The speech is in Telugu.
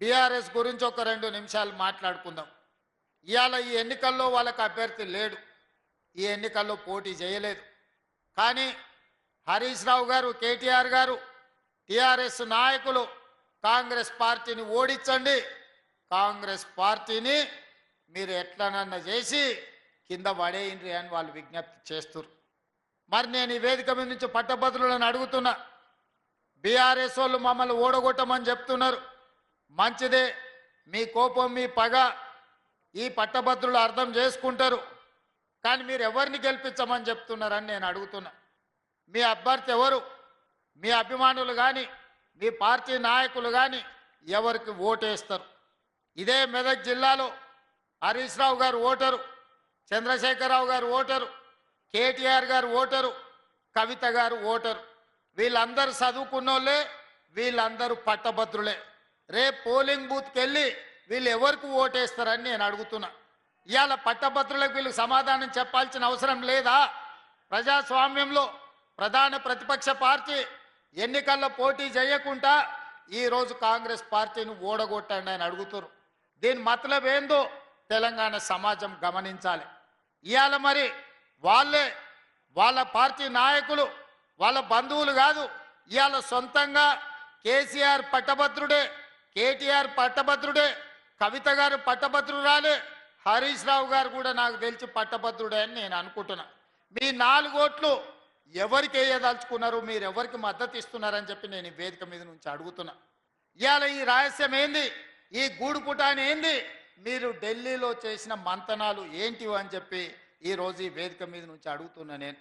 బీఆర్ఎస్ గురించి ఒక రెండు నిమిషాలు మాట్లాడుకుందాం. ఇవాళ ఈ ఎన్నికల్లో వాళ్ళకి అభ్యర్థి లేడు. ఈ ఎన్నికల్లో పోటీ చేయలేదు. కానీ హరీష్ రావు గారు కేటీఆర్ గారు టిఆర్ఎస్ నాయకులు కాంగ్రెస్ పార్టీని ఓడించండి. కాంగ్రెస్ పార్టీని మీరు ఎట్లనన్నా చేసి కింద పడేయండి అని వాళ్ళు విజ్ఞప్తి చేస్తారు మరి నేను ఈ వేదిక మీద నుంచి పట్టభద్రులను అడుగుతున్నా. బీఆర్ఎస్ వాళ్ళు మమ్మల్ని ఓడగొట్టమని చెప్తున్నారు. మంచిదే. మీ కోపం మీ పగ ఈ పట్టభద్రులు అర్థం చేసుకుంటారు. కానీ మీరు ఎవరిని గెలిపించమని చెప్తున్నారని నేను అడుగుతున్నా. మీ అభ్యర్థి ఎవరు? మీ అభిమానులు కానీ మీ పార్టీ నాయకులు కానీ ఎవరికి ఓటేస్తారు? ఇదే మెదక్ జిల్లాలో హరీష్ రావు గారు ఓటరు చంద్రశేఖరరావు గారు ఓటరు కేటీఆర్ గారు ఓటరు కవిత గారు ఓటరు. వీళ్ళందరూ చదువుకున్నోళ్ళే వీళ్ళందరూ పట్టభద్రులే. రేపు పోలింగ్ బూత్కి వెళ్ళి వీళ్ళు ఎవరికి ఓటేస్తారని నేను అడుగుతున్నా. ఇవాళ పట్టభద్రులకు వీళ్ళు సమాధానం చెప్పాల్సిన అవసరం లేదా? ప్రజాస్వామ్యంలో ప్రధాన ప్రతిపక్ష పార్టీ ఎన్నికల్లో పోటీ చేయకుండా ఈరోజు కాంగ్రెస్ పార్టీని ఓడగొట్టండి అని అడుగుతున్నారు దీని మతలబ్ ఏందో తెలంగాణ సమాజం గమనించాలి. ఇవాళ మరి వాళ్ళే వాళ్ళ పార్టీ నాయకులు వాళ్ళ బంధువులు కాదు ఇవాళ సొంతంగా కేసీఆర్ పట్టభద్రుడే కేటీఆర్ పట్టభద్రుడే కవిత గారు పట్టభద్రురాలే హరీష్ రావు గారు కూడా నాకు తెలిసి పట్టభద్రుడే అని నేను అనుకుంటున్నా. మీ నాలుగు ఓట్లు ఎవరికి వేయదలుచుకున్నారు మీరు ఎవరికి మద్దతు ఇస్తున్నారని చెప్పి నేను ఈ వేదిక మీద నుంచి అడుగుతున్నా. ఇవాళ ఈ రహస్యం ఏంది? ఈ గూడుపుటాని ఏంది? మీరు ఢిల్లీలో చేసిన మంతనాలు ఏంటివి అని చెప్పి ఈ ఈ వేదిక మీద నుంచి అడుగుతున్నా నేను.